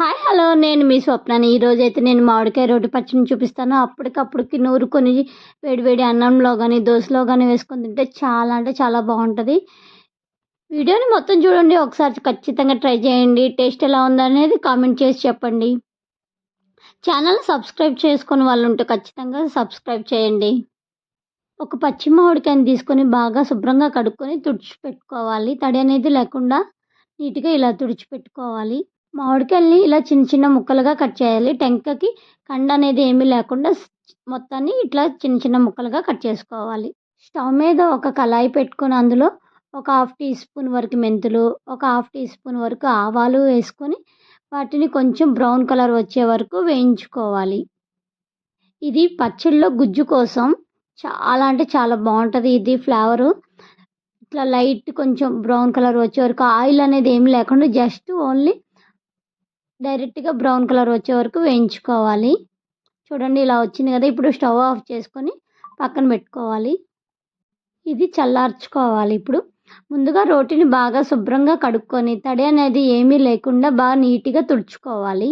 Hi hello. నేను మీ స్వప్నాన్ని ఈరోజు అయితే నేను మామిడికాయ రోటి పచ్చడిని చూపిస్తాను. అప్పటికప్పుడుకి నూరుకొని వేడి వేడి అన్నంలో కానీ దోశలో కానీ వేసుకొని తింటే చాలా అంటే చాలా బాగుంటుంది. వీడియోని మొత్తం చూడండి. ఒకసారి ఖచ్చితంగా ట్రై చేయండి. టేస్ట్ ఎలా ఉందనేది కామెంట్ చేసి చెప్పండి. ఛానల్ సబ్స్క్రైబ్ చేసుకుని వాళ్ళు ఉంటే ఖచ్చితంగా సబ్స్క్రైబ్ చేయండి. ఒక పచ్చి మామిడికాయని తీసుకొని బాగా శుభ్రంగా కడుక్కొని తుడిచిపెట్టుకోవాలి. తడి అనేది లేకుండా నీట్గా ఇలా తుడిచిపెట్టుకోవాలి. మామిడికాయల్ని ఇలా చిన్న చిన్న ముక్కలుగా కట్ చేయాలి. టెంకకి కండ అనేది ఏమీ లేకుండా మొత్తాన్ని ఇట్లా చిన్న చిన్న ముక్కలుగా కట్ చేసుకోవాలి. స్టవ్ మీద ఒక కళాయి పెట్టుకొని అందులో ఒక హాఫ్ టీ స్పూన్ వరకు మెంతులు ఒక హాఫ్ టీ స్పూన్ వరకు ఆవాలు వేసుకొని వాటిని కొంచెం బ్రౌన్ కలర్ వచ్చే వరకు వేయించుకోవాలి. ఇది పచ్చళ్ళలో గుజ్జు కోసం చాలా అంటే చాలా బాగుంటుంది. ఇది ఫ్లేవరు ఇట్లా లైట్ కొంచెం బ్రౌన్ కలర్ వచ్చే వరకు ఆయిల్ అనేది ఏమి లేకుండా జస్ట్ ఓన్లీ డైరెక్ట్గా బ్రౌన్ కలర్ వచ్చే వరకు వేయించుకోవాలి. చూడండి ఇలా వచ్చింది కదా ఇప్పుడు స్టవ్ ఆఫ్ చేసుకొని పక్కన పెట్టుకోవాలి. ఇది చల్లార్చుకోవాలి ఇప్పుడు. ముందుగా రోటిని బాగా శుభ్రంగా కడుక్కొని తడి అనేది ఏమీ లేకుండా బాగా నీట్గా తుడుచుకోవాలి.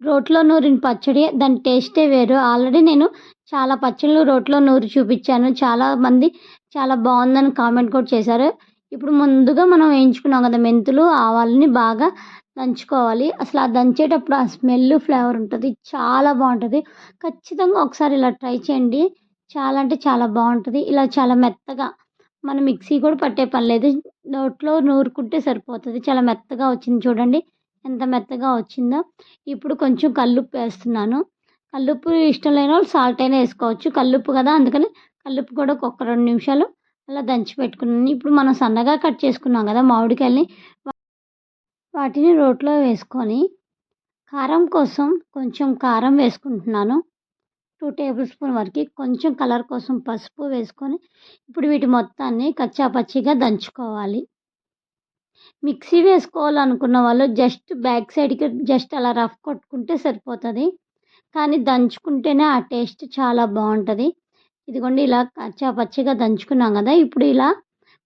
రోట్లో నూరిన పచ్చడి దాని టేస్టే వేరు. ఆల్రెడీ నేను చాలా పచ్చళ్ళు రోట్లో నూరి చూపించాను. చాలామంది చాలా బాగుందని కామెంట్ కూడా చేశారు. ఇప్పుడు ముందుగా మనం వేయించుకున్నాం కదా మెంతులు ఆవాలని బాగా దంచుకోవాలి. అసలు ఆ దంచేటప్పుడు ఆ స్మెల్ ఫ్లేవర్ ఉంటుంది. చాలా బాగుంటుంది. ఖచ్చితంగా ఒకసారి ఇలా ట్రై చేయండి. చాలా అంటే చాలా బాగుంటుంది. ఇలా చాలా మెత్తగా మనం మిక్సీ కూడా పట్టే పని లేదు. నోట్లో నూరుకుంటే సరిపోతుంది. చాలా మెత్తగా వచ్చింది చూడండి. ఎంత మెత్తగా వచ్చిందో. ఇప్పుడు కొంచెం కల్లుప్పు వేస్తున్నాను. కల్లుప్పు ఇష్టం లేని వాళ్ళు సాల్ట్ అయినా వేసుకోవచ్చు. కల్లుప్పు కదా అందుకని కల్లుప్పు కూడా ఒక రెండు నిమిషాలు అలా దంచి పెట్టుకున్నాను. ఇప్పుడు మనం సన్నగా కట్ చేసుకున్నాం కదా మామిడికాయల్ని. వాటిని రోట్లో వేసుకొని కారం కోసం కొంచెం కారం వేసుకుంటున్నాను. టూ టేబుల్ స్పూన్ వరకు కొంచెం కలర్ కోసం పసుపు వేసుకొని ఇప్పుడు వీటి మొత్తాన్ని కచ్చా పచ్చిగా దంచుకోవాలి. మిక్సీ వేసుకోవాలనుకున్న వాళ్ళు జస్ట్ బ్యాక్ సైడ్కి జస్ట్ అలా రఫ్ కొట్టుకుంటే సరిపోతుంది. కానీ దంచుకుంటేనే ఆ టేస్ట్ చాలా బాగుంటుంది. ఇదిగోండి ఇలా కచ్చా పచ్చిగా దంచుకున్నాం కదా ఇప్పుడు ఇలా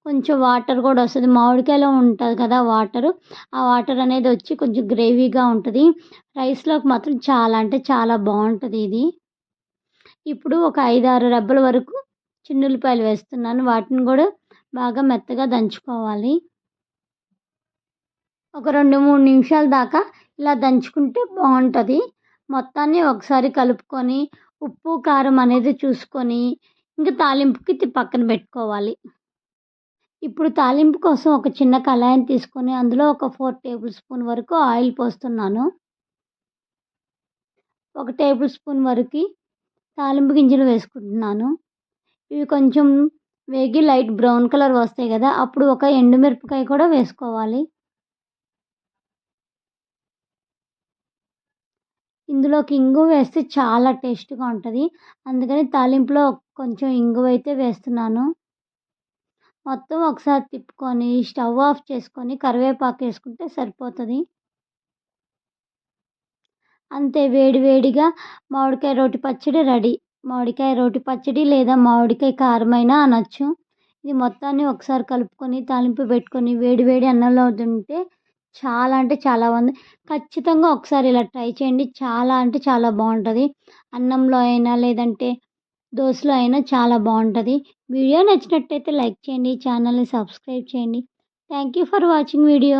కొంచెం వాటర్ కూడా వస్తుంది. మామిడికాయలో ఉంటుంది కదా వాటరు. ఆ వాటర్ అనేది వచ్చి కొంచెం గ్రేవీగా ఉంటుంది. రైస్లోకి మాత్రం చాలా అంటే చాలా బాగుంటుంది ఇది. ఇప్పుడు ఒక ఐదు ఆరు రెబ్బల వరకు చిన్నులపాయలు వేస్తున్నాను. వాటిని కూడా బాగా మెత్తగా దంచుకోవాలి. ఒక రెండు మూడు నిమిషాల దాకా ఇలా దంచుకుంటే బాగుంటుంది. మొత్తాన్ని ఒకసారి కలుపుకొని ఉప్పు కారం అనేది చూసుకొని ఇంకా తాలింపుకి పక్కన పెట్టుకోవాలి. ఇప్పుడు తాలింపు కోసం ఒక చిన్న కళాయిని తీసుకొని అందులో ఒక ఫోర్ టేబుల్ స్పూన్ వరకు ఆయిల్ పోస్తున్నాను. ఒక టేబుల్ స్పూన్ వరకు తాలింపు గింజలు వేసుకుంటున్నాను. ఇవి కొంచెం వేగి లైట్ బ్రౌన్ కలర్ వస్తాయి కదా అప్పుడు ఒక ఎండుమిరపకాయ కూడా వేసుకోవాలి. ఇందులోకి ఇంగు వేస్తే చాలా టేస్ట్గా ఉంటుంది. అందుకని తాలింపులో కొంచెం ఇంగువ అయితే వేస్తున్నాను. మొత్తం ఒకసారి తిప్పుకొని స్టవ్ ఆఫ్ చేసుకొని కరివేపాకు వేసుకుంటే సరిపోతుంది. అంతే వేడి వేడిగా మామిడికాయ రోటి పచ్చడి రెడీ. మామిడికాయ రోటి పచ్చడి లేదా మామిడికాయ కారమైనా అనొచ్చు. ఇది మొత్తాన్ని ఒకసారి కలుపుకొని తాలింపు పెట్టుకొని వేడి వేడి అన్నంలో తింటే చాలా అంటే చాలా బాగుంది. ఖచ్చితంగా ఒకసారి ఇలా ట్రై చేయండి. చాలా అంటే చాలా బాగుంటుంది. అన్నంలో అయినా లేదంటే దోశలో అయినా చాలా బాగుంటుంది. వీడియో నచ్చినట్టయితే లైక్ చేయండి ఛానల్ని సబ్స్క్రైబ్ చేయండి. Thank you for watching video.